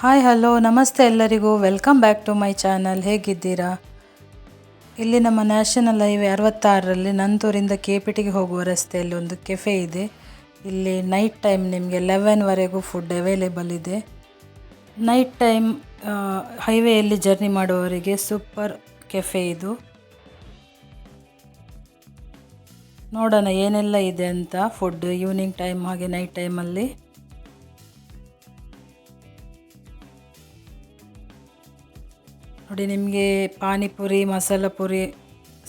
Hi hello ನಮಸ್ತೆ ಎಲ್ಲರಿಗೂ. Welcome back to my channel ಹೇಗಿದ್ದೀರಾ? ಇಲ್ಲಿ ನಮ್ಮ ನ್ಯಾಷನಲ್ ಹೈವೇ ಅರವತ್ತಾರರಲ್ಲಿ ನಂತೂರಿಂದ ಕೇಪಿಟಿಗೆ ಹೋಗುವ ರಸ್ತೆಯಲ್ಲಿ ಒಂದು ಕೆಫೆ ಇದೆ. ಇಲ್ಲಿ ನೈಟ್ ಟೈಮ್ ನಿಮಗೆ ಲೆವೆನ್ವರೆಗೂ ಫುಡ್ ಅವೈಲೇಬಲ್ ಇದೆ. ನೈಟ್ ಟೈಮ್ ಹೈವೇಯಲ್ಲಿ ಜರ್ನಿ ಮಾಡುವವರಿಗೆ ಸೂಪರ್ ಕೆಫೆ ಇದು. ನೋಡೋಣ ಏನೆಲ್ಲ ಇದೆ ಅಂತ ಫುಡ್ ಈವ್ನಿಂಗ್ ಟೈಮ್ ಹಾಗೆ ನೈಟ್ ಟೈಮಲ್ಲಿ ನೋಡಿ ನಿಮಗೆ ಪಾನಿಪುರಿ ಮಸಾಲ ಪುರಿ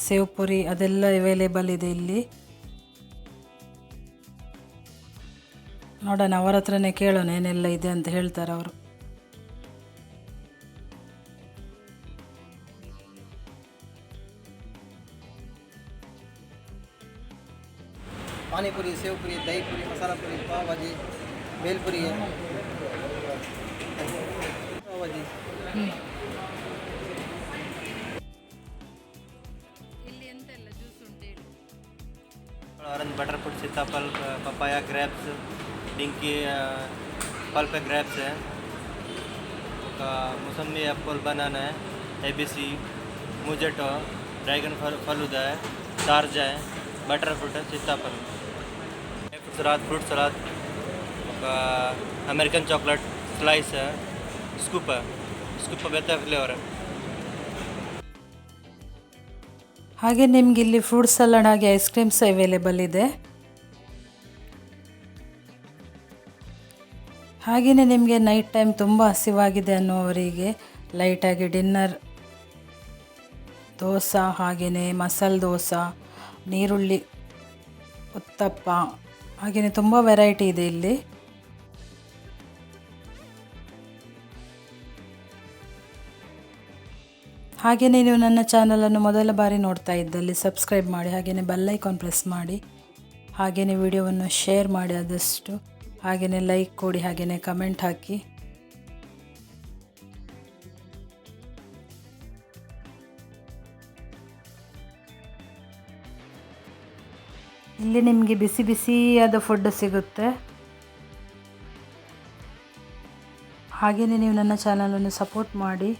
ಸೇವ್ ಪುರಿ ಅದೆಲ್ಲ ಅವೈಲೇಬಲ್ ಇದೆ ಇಲ್ಲಿ. ನೋಡೋಣ ಅವರ ಹತ್ರನೇ ಕೇಳೋಣ ಏನೆಲ್ಲ ಇದೆ ಅಂತ ಹೇಳ್ತಾರೆ ಅವರು. ಪಾನಿಪುರಿ ಸೇವ್ ಪುರಿ ದಹಿ ಪುರಿ ಮಸಾಲ ಪುರಿ ಪಾವ್ ಭಾಜಿ ಬೇಲ್ಪುರಿ इसका pulp papaya grapes Dinky pulp grapes है। मौसमी एप्पल बनाना है। ए बी सी मुजटो ड्रैगन फल, फलूदा है तारजा है बटर फ्रूट है, सीताफल। Salad fruit salad American chocolate slice है स्कूप है स्कूप बेहतर फ्लेवर है। आगे ನಿಮಗಿಲ್ಲಿ ಫ್ರೂಟ್ಸ್ ಸಲಡ್ ಹಾಗೆ अवेलेबल है ಹಾಗೆಯೇ ನಿಮಗೆ ನೈಟ್ ಟೈಮ್ ತುಂಬ ಹಸಿವಾಗಿದೆ ಅನ್ನೋವರಿಗೆ ಲೈಟಾಗಿ ಡಿನ್ನರ್ ದೋಸೆ ಹಾಗೆಯೇ ಮಸಾಲ ದೋಸೆ, ನೀರುಳ್ಳಿ, ಉತ್ತಪ್ಪ ಹಾಗೆಯೇ ತುಂಬ ವೆರೈಟಿ ಇದೆ ಇಲ್ಲಿ. ಹಾಗೆಯೇ ನೀವು ನನ್ನ ಚಾನಲನ್ನು ಮೊದಲ ಬಾರಿ ನೋಡ್ತಾ ಇದ್ದಲ್ಲಿ ಸಬ್ಸ್ಕ್ರೈಬ್ ಮಾಡಿ ಹಾಗೆಯೇ ಬೆಲ್ಲೈಕಾನ್ ಪ್ರೆಸ್ ಮಾಡಿ ಹಾಗೆಯೇ ವಿಡಿಯೋವನ್ನು ಶೇರ್ ಮಾಡಿ ಆದಷ್ಟು ಹಾಗೆಯೇ ಲೈಕ್ ಕೊಡಿ ಹಾಗೆಯೇ ಕಮೆಂಟ್ ಹಾಕಿ. ಇಲ್ಲಿ ನಿಮಗೆ ಬಿಸಿ ಬಿಸಿಯಾದ ಫುಡ್ ಸಿಗುತ್ತೆ. ಹಾಗೆಯೇ ನೀವು ನನ್ನ ಚಾನಲನ್ನು ಸಪೋರ್ಟ್ ಮಾಡಿ.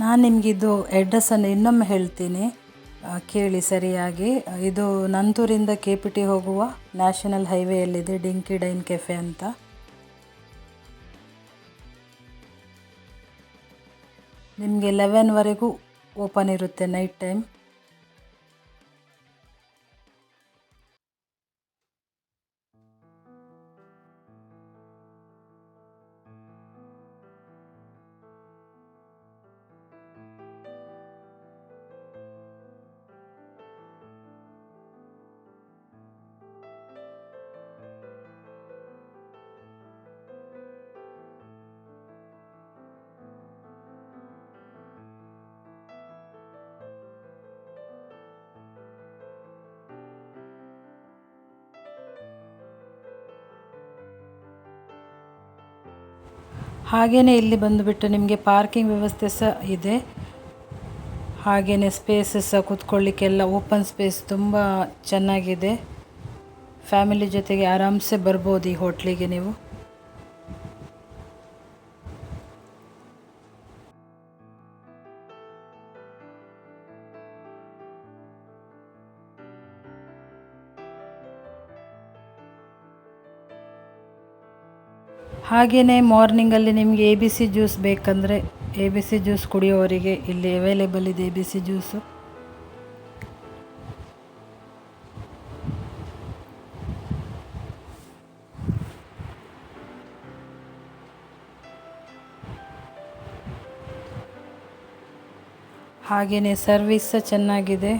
ನಾನು ನಿಮಗಿದು ಅಡ್ರೆಸ್ಸನ್ನು ಇನ್ನೊಮ್ಮೆ ಹೇಳ್ತೀನಿ. ಕೇಳಿ ಸರಿಯಾಗಿ. ಇದು ನಂತೂರಿಂದ ಕೆ ಪಿ ಟಿ ಹೋಗುವ ನ್ಯಾಷನಲ್ ಹೈವೇಯಲ್ಲಿದೆ ಡಿಂಕಿ ಡೈನ್ ಕೆಫೆ ಅಂತ. ನಿಮಗೆ ಲೆವೆನ್ವರೆಗೂ ಓಪನ್ ಇರುತ್ತೆ ನೈಟ್ ಟೈಮ್ ಹಾಗೆಯೇ ಇಲ್ಲಿ ಬಂದುಬಿಟ್ಟು ನಿಮಗೆ ಪಾರ್ಕಿಂಗ್ ವ್ಯವಸ್ಥೆ ಸಹ ಇದೆ. ಹಾಗೆಯೇ ಸ್ಪೇಸಸ್ ಸಹ ಕೂತ್ಕೊಳ್ಳಿಕ್ಕೆಲ್ಲ ಓಪನ್ ಸ್ಪೇಸ್ ತುಂಬ ಚೆನ್ನಾಗಿದೆ. ಫ್ಯಾಮಿಲಿ ಜೊತೆಗೆ ಆರಾಮ್ಸೆ ಬರ್ಬೋದು ಈ ಹೋಟ್ಲಿಗೆ ನೀವು. ಹಾಗೆಯೇ ಮಾರ್ನಿಂಗಲ್ಲಿ ನಿಮಗೆ ಎ ಬಿ ಸಿ ಜ್ಯೂಸ್ ಬೇಕಂದರೆ ಎ ಬಿ ಸಿ ಜ್ಯೂಸ್ ಕುಡಿಯೋವರಿಗೆ ಇಲ್ಲಿ ಅವೈಲೇಬಲ್ ಇದೆ ಎ ಬಿ ಸಿ ಜ್ಯೂಸು ಹಾಗೆಯೇ ಸರ್ವಿಸ್ ಚೆನ್ನಾಗಿದೆ.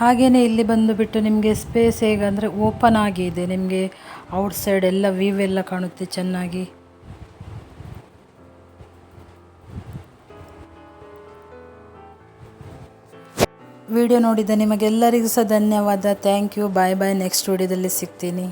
ಹಾಗೆಯೇ ಇಲ್ಲಿ ಬಂದುಬಿಟ್ಟು ನಿಮಗೆ ಸ್ಪೇಸ್ ಹೇಗಂದರೆ ಓಪನ್ ಆಗಿದೆ. ನಿಮಗೆ ಔಟ್ ಸೈಡ್ ಎಲ್ಲ ವ್ಯೂ ಎಲ್ಲ ಕಾಣುತ್ತೆ ಚೆನ್ನಾಗಿ. ವಿಡಿಯೋ ನೋಡಿದ ನಿಮಗೆಲ್ಲರಿಗೂ ಸಹ ಧನ್ಯವಾದ. Thank you bye bye next ವಿಡಿಯೋದಲ್ಲಿ ಸಿಗ್ತೀನಿ.